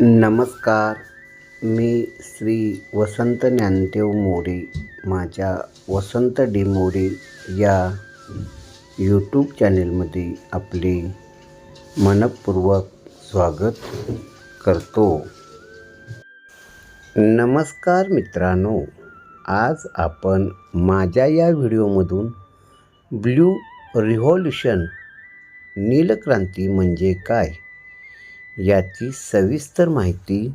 नमस्कार. मी श्री वसंत ज्ञानदेव मोरे माझ्या वसंत डी मोरे या यूट्यूब चॅनेलमध्ये आपले मनपूर्वक स्वागत करतो. नमस्कार मित्रांनो. आज आपण माझ्या या व्हिडिओमधून ब्ल्यू रिव्हॉल्युशन नीलक्रांती म्हणजे काय? याची सविस्तर माहिती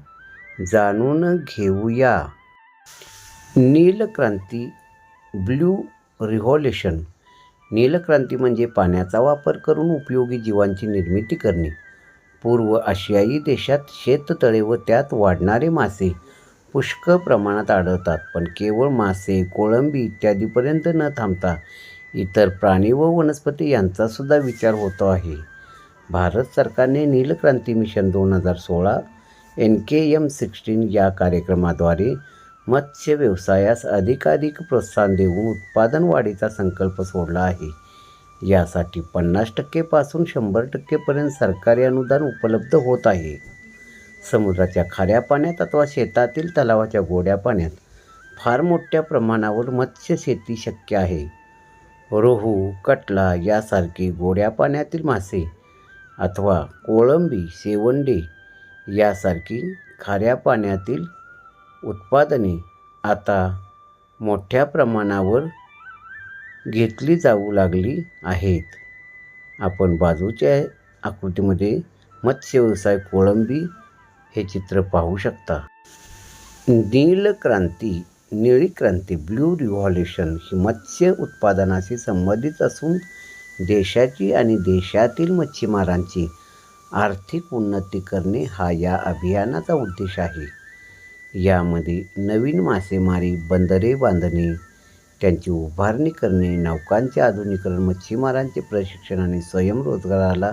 जाणून घेऊया. नीलक्रांती ब्ल्यू रिव्हॉल्युशन. नीलक्रांती म्हणजे पाण्याचा वापर करून उपयोगी जीवांची निर्मिती करणे. पूर्व आशियाई देशात शेततळे व त्यात वाढणारे मासे पुष्कळ प्रमाणात आढळतात पण केवळ मासे कोळंबी इत्यादीपर्यंत न थांबता इतर प्राणी व वनस्पती यांचासुद्धा विचार होतो आहे. भारत सरकारने नीलक्रांती मिशन दोन हजार सोळा एन के एम सिक्स्टीन या कार्यक्रमाद्वारे मत्स्य व्यवसायास अधिकाधिक प्रोत्साहन देऊन उत्पादन वाढीचा संकल्प सोडला आहे. यासाठी पन्नास टक्केपासून शंभर टक्केपर्यंत सरकारी अनुदान उपलब्ध होत आहे. समुद्राच्या खाऱ्या पाण्यात अथवा शेतातील तलावाच्या गोड्या पाण्यात फार मोठ्या प्रमाणावर मत्स्यशेती शक्य आहे. रोहू कटला यासारखी गोड्या पाण्यातील मासे अथवा कोळंबी शेवंडे यासारखी खाऱ्या पाण्यातील उत्पादने आता मोठ्या प्रमाणावर घेतली जाऊ लागली आहेत. आपण बाजूच्या आकृतीमध्ये मत्स्य व्यवसाय कोळंबी हे चित्र पाहू शकता. नीलक्रांती निळी क्रांती ब्ल्यू रिव्हॉल्युशन ही मत्स्य उत्पादनाशी संबंधित असून देशाची आणि देशातील मच्छीमारांची आर्थिक उन्नती करणे हा या अभियानाचा उद्देश आहे. यामध्ये नवीन मासेमारी बंदरे बांधणे त्यांची उभारणी करणे नौकांचे आधुनिकरण मच्छीमारांचे प्रशिक्षण आणि स्वयंरोजगाराला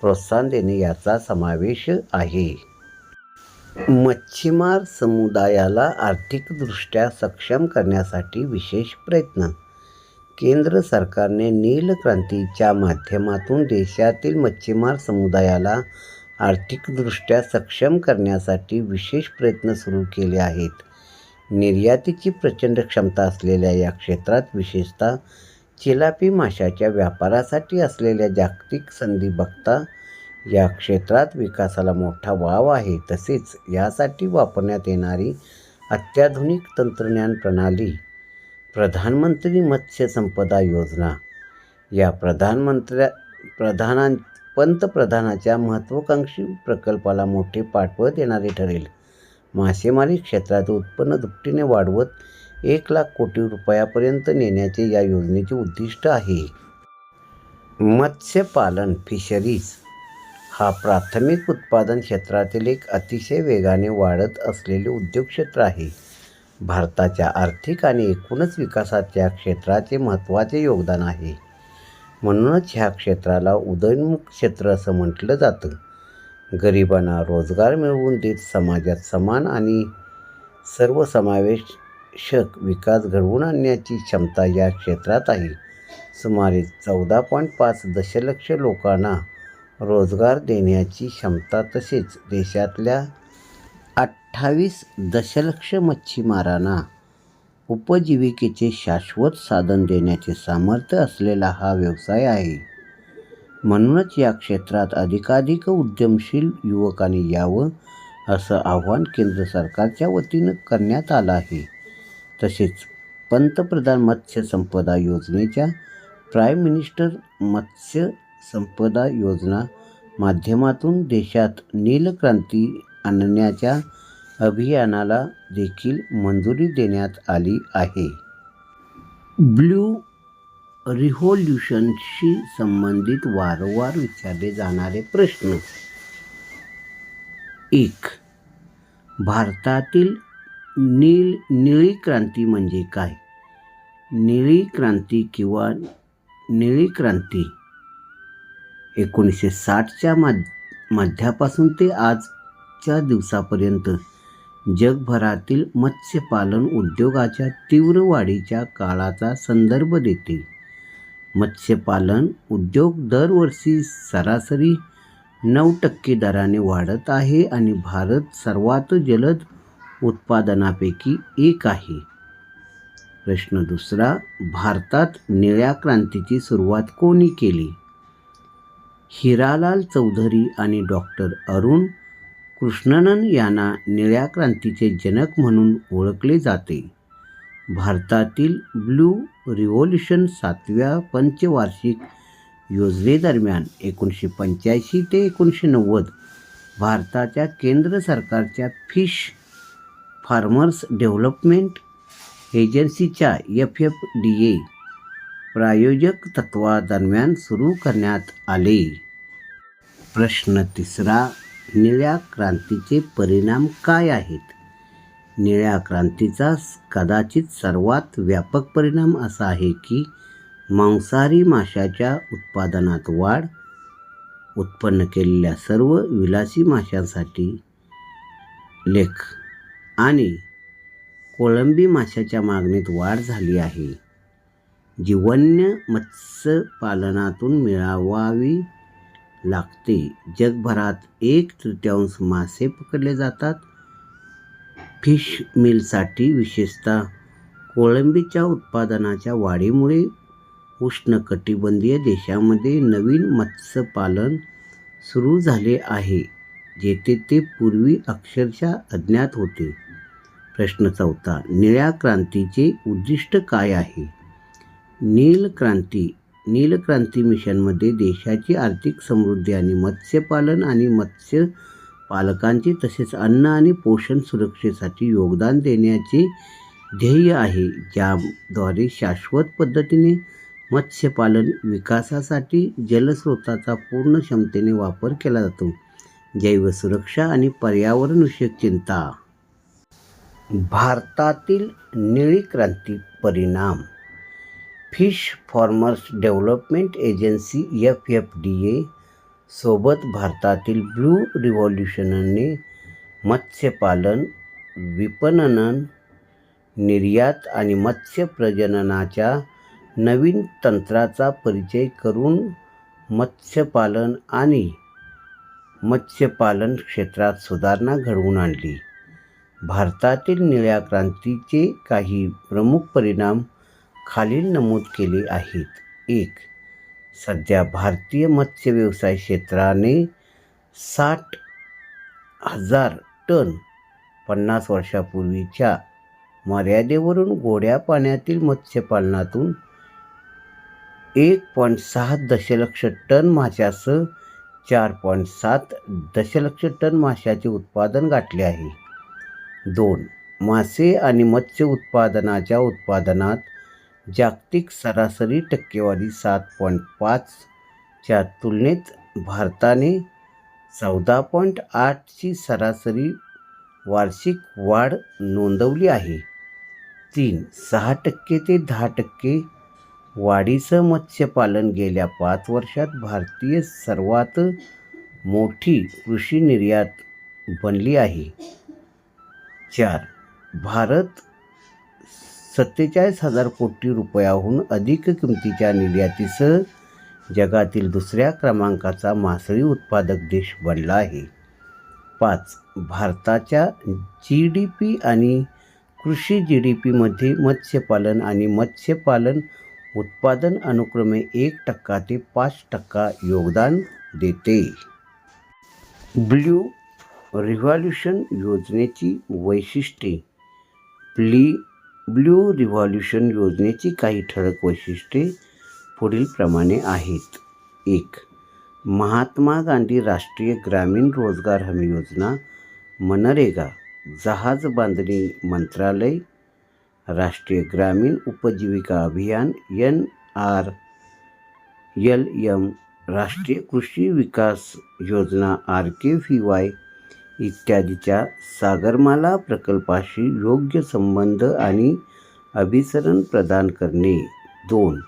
प्रोत्साहन देणे याचा समावेश आहे. मच्छीमार समुदायाला आर्थिकदृष्ट्या सक्षम करण्यासाठी विशेष प्रयत्न केंद्र सरकारने नीलक्रांतीच्या माध्यमातून देशातील मच्छीमार समुदायाला आर्थिकदृष्ट्या सक्षम करण्यासाठी विशेष प्रयत्न सुरू केले आहेत. निर्यातीची प्रचंड क्षमता असलेल्या या क्षेत्रात विशेषतः चिलापी माशाच्या व्यापारासाठी असलेल्या जागतिक संधी बघता या क्षेत्रात विकासाला मोठा वाव आहे. तसेच यासाठी वापरण्यात येणारी अत्याधुनिक तंत्रज्ञान प्रणाली प्रधानमंत्री मत्स्य संपदा योजना. या प्रधानमंत्र्या प्रधानां पंतप्रधानाच्या महत्त्वाकांक्षी प्रकल्पाला मोठे पाठबळ देणारे ठरेल. मासेमारी क्षेत्रात उत्पन्न दुपटीने वाढवत एक लाख कोटी रुपयापर्यंत नेण्याचे या योजनेचे उद्दिष्ट आहे. मत्स्यपालन फिशरीज हा प्राथमिक उत्पादन क्षेत्रातील एक अतिशय वेगाने वाढत असलेले उद्योग क्षेत्र आहे. भारताच्या आर्थिक आणि एकूणच विकासाच्या क्षेत्राचे महत्त्वाचे योगदान आहे. म्हणूनच ह्या क्षेत्राला उदयोन्मुख क्षेत्र असं म्हटलं जातं. गरिबांना रोजगार मिळवून देत समाजात समान आणि सर्वसमावेशक विकास घडवून आणण्याची क्षमता या क्षेत्रात आहे. सुमारे चौदा पॉईंट पाच दशलक्ष लोकांना रोजगार देण्याची क्षमता तसेच देशातल्या अठ्ठावीस दशलक्ष मच्छीमारांना उपजीविकेचे शाश्वत साधन देण्याचे सामर्थ्य असलेला हा व्यवसाय आहे. म्हणूनच या क्षेत्रात अधिकाधिक उद्यमशील युवकांनी यावं असं आव्हान केंद्र सरकारच्या वतीनं करण्यात आलं आहे. तसेच पंतप्रधान मत्स्य संपदा योजनेच्या प्राईम मिनिस्टर मत्स्य संपदा योजना माध्यमातून देशात नीलक्रांती आणण्याच्या अभियानाला देखील मंजुरी देण्यात आली आहे. ब्ल्यू रिव्होल्युशनशी संबंधित वारंवार विचारले जाणारे प्रश्न. एक भारतातील नील निळी क्रांती म्हणजे काय? निळी क्रांती किंवा निळी क्रांती? एकोणीसशे साठच्या मध्यापासून ते आजच्या दिवसापर्यंत जगभरातील मत्स्यपालन उद्योगाच्या तीव्र वाढीच्या काळाचा संदर्भ देते. मत्स्यपालन उद्योग दरवर्षी सरासरी नऊ टक्के दराने वाढत आहे आणि भारत सर्वात जलद उत्पादनापैकी एक आहे. प्रश्न दुसरा भारतात निळ्या क्रांतीची सुरुवात कोणी केली? हिरालाल चौधरी आणि डॉक्टर अरुण कृष्णनन यांना निळ्या क्रांतीचे जनक म्हणून ओळखले जाते. भारतातील ब्लू रिव्होल्युशन सातव्या पंचवार्षिक योजनेदरम्यान एकोणीसशे पंच्याऐंशी ते एकोणीसशे नव्वद भारताच्या केंद्र सरकारच्या फिश फार्मर्स डेव्हलपमेंट एजन्सीच्या एफ एफ डी ए प्रायोजक तत्वादरम्यान सुरू करण्यात आले. प्रश्न तिसरा निळ्या क्रांतीचे परिणाम काय आहेत? निळ्या क्रांतीचा कदाचित सर्वात व्यापक परिणाम असा आहे की मांसाहारी माशाच्या उत्पादनात वाढ उत्पन्न केलेल्या सर्व विलासी माशांसाठी लेख आणि कोळंबी माशाच्या मागणीत वाढ झाली आहे. जी वन्य मत्स्यपालनातून मिळवावी लागते. जगभरात एक तृतीयांश मासे पकडले जातात. फिश मिलसाठी विशेषतः कोळंबीच्या उत्पादनाच्या वाढीमुळे उष्णकटिबंधीय देशामध्ये नवीन मत्स्यपालन सुरू झाले आहे जेथे ते पूर्वी अक्षरशः अज्ञात होते. प्रश्न चौथा निळ्या क्रांतीचे उद्दिष्ट काय आहे? नील क्रांती नील क्रांती मिशनमध्ये देशाची आर्थिक समृद्धी आणि मत्स्यपालन आणि मत्स्य पालकांची तसेच अन्न आणि पोषण सुरक्षेसाठी योगदान देण्याचे ध्येय आहे ज्याद्वारे शाश्वत पद्धतीने मत्स्यपालन विकासासाठी जलस्रोताचा पूर्ण क्षमतेने वापर केला जातो. जैवसुरक्षा आणि पर्यावरणविषयक चिंता. भारतातील निळी क्रांती परिणाम fish farmers development agency F F D A सोबत भारतातील ब्लू रिव्हॉल्युशनने मत्स्यपालन विपणन निर्यात आणि मत्स्य प्रजननाच्या नवीन तंत्राचा परिचय करून मत्स्यपालन आणि मत्स्यपालन क्षेत्रात सुधारणा घडवून आणली. भारतातील निळ्या क्रांतीचे काही प्रमुख परिणाम खालील नमूद केले आहेत. एक सध्या भारतीय मत्स्य व्यवसाय क्षेत्राने साठ हजार टन पन्नास वर्षापूर्वीच्या मर्यादेवरून गोड्या पाण्यातील मत्स्यपालनातून एक पॉईंट सहा दशलक्ष टन माशासह चार पॉईंट सात दशलक्ष टन माशाचे उत्पादन गाठले आहे. दोन मासे आणि मत्स्य उत्पादनाच्या उत्पादनात जागतिक सरासरी टक्केवारी सात पॉईंट पाचच्या तुलनेत भारताने चौदा पॉईंट आठची सरासरी वार्षिक वाढ नोंदवली आहे. तीन सहा टक्के ते दहा टक्के वाढीचं मत्स्यपालन गेल्या पाच वर्षात भारतीय सर्वात मोठी कृषी निर्यात बनली आहे. चार भारत सत्तेचाळीस हजार कोटी रुपयाहून अधिक किमतीच्या निर्यातीसह जगातील दुसऱ्या क्रमांकाचा मासळी उत्पादक देश बनला आहे. पाच भारताच्या जी डी पी आणि कृषी जी डी पीमध्ये मत्स्यपालन आणि मत्स्यपालन उत्पादन अनुक्रमे एक टक्का ते पाच टक्का योगदान देते. ब्ल्यू रिव्हॉल्युशन योजनेची वैशिष्ट्ये. प्ली ब्ल्यू रिव्हॉल्युशन योजनेची काही ठळक वैशिष्ट्ये पुढीलप्रमाणे आहेत. एक महात्मा गांधी राष्ट्रीय ग्रामीण रोजगार हमी योजना मनरेगा जहाज बांधणी मंत्रालय राष्ट्रीय ग्रामीण उपजीविका अभियान एन आर एल एम राष्ट्रीय कृषी विकास योजना आर के व्ही वाय इत्यादीच्या सागरमाला प्रकल्पाशी योग्य संबंध आणि अभिसरण प्रदान करणे. दोन.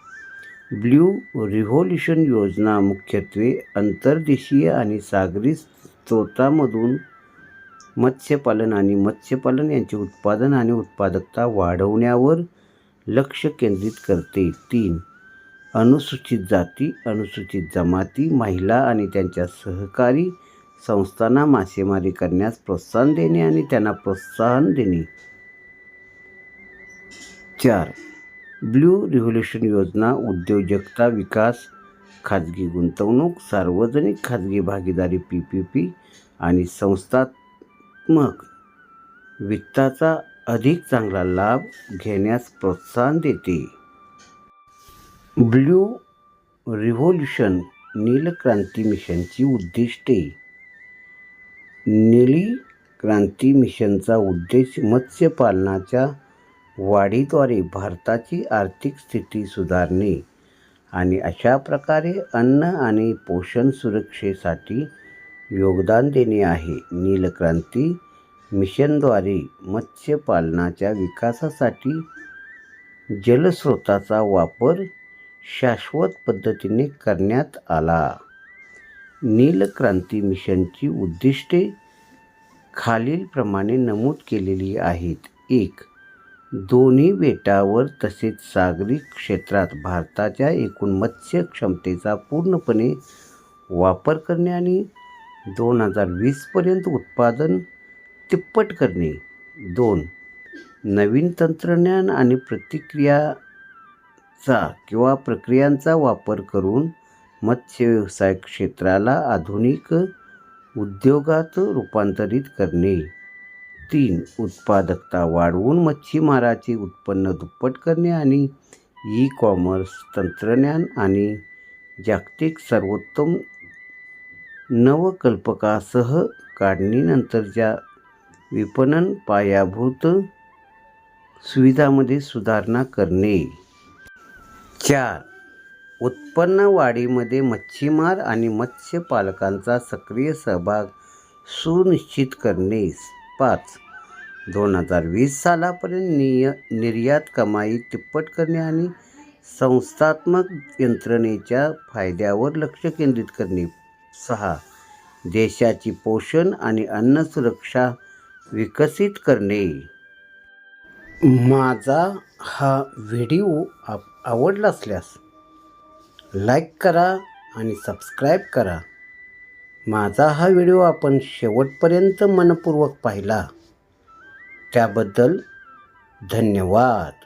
ब्ल्यू रिव्होल्युशन योजना मुख्यत्वे अंतर्देशीय आणि सागरी स्रोतामधून मत्स्यपालन आणि मत्स्यपालन यांचे उत्पादन आणि उत्पादकता वाढवण्यावर लक्ष केंद्रित करते. तीन. अनुसूचित जाती अनुसूचित जमाती महिला आणि त्यांच्या सहकारी संस्थांना मासेमारी करण्यास प्रोत्साहन देणे आणि त्यांना प्रोत्साहन देणे. चार. ब्ल्यू रिव्होल्युशन योजना उद्योजकता विकास खाजगी गुंतवणूक सार्वजनिक खाजगी भागीदारी पी पी पी आणि संस्थात्मक वित्ताचा अधिक चांगला लाभ घेण्यास प्रोत्साहन देते. ब्ल्यू रिव्होल्युशन नीलक्रांती मिशनची उद्दिष्टे. नीली क्रांती मिशनचा उद्देश मत्स्यपालनाच्या वाढीद्वारे भारताची आर्थिक स्थिती सुधारणे आणि अशा प्रकारे अन्न आणि पोषण सुरक्षेसाठी योगदान देणे आहे. नीलक्रांती मिशनद्वारे मत्स्यपालनाच्या विकासासाठी जलस्रोताचा वापर शाश्वत पद्धतीने करण्यात आला. नीलक्रांती मिशनची उद्दिष्टे खालीलप्रमाणे नमूद केलेली आहेत. एक दोन्ही बेटावर तसेच सागरी क्षेत्रात भारताच्या एकूण मत्स्य क्षमतेचा पूर्णपणे वापर करणे आणि दोन हजार वीसपर्यंत उत्पादन तिप्पट करणे. दोन नवीन तंत्रज्ञान आणि प्रतिक्रियाचा किंवा प्रक्रियांचा वापर करून मत्स्य व्यवसाय क्षेत्राला आधुनिक उद्योगात रूपांतरित करणे. तीन उत्पादकता वाढवून मच्छीमाराचे उत्पन्न दुप्पट करणे आणि ई कॉमर्स तंत्रज्ञान आणि जागतिक सर्वोत्तम नवकल्पकासह काढणीनंतरच्या विपणन पायाभूत सुविधामध्ये सुधारणा करणे. चार उत्पन्न वाढीमध्ये मच्छीमार आणि मत्स्यपालकांचा सक्रिय सहभाग सुनिश्चित करणे. पाच. दोन हजार वीस सालापर्यंत निय निर्यात कमाई तिप्पट करणे आणि संस्थात्मक यंत्रणेच्या फायद्यावर लक्ष केंद्रित करणे. सहा. देशाची पोषण आणि अन्न सुरक्षा विकसित करणे. माझा हा व्हिडिओ आप आवडला असल्यास लाईक करा आणि सबस्क्राईब करा. माझा हा व्हिडिओ आपण शेवटपर्यंत मनपूर्वक पाहिला. त्याबद्दल धन्यवाद.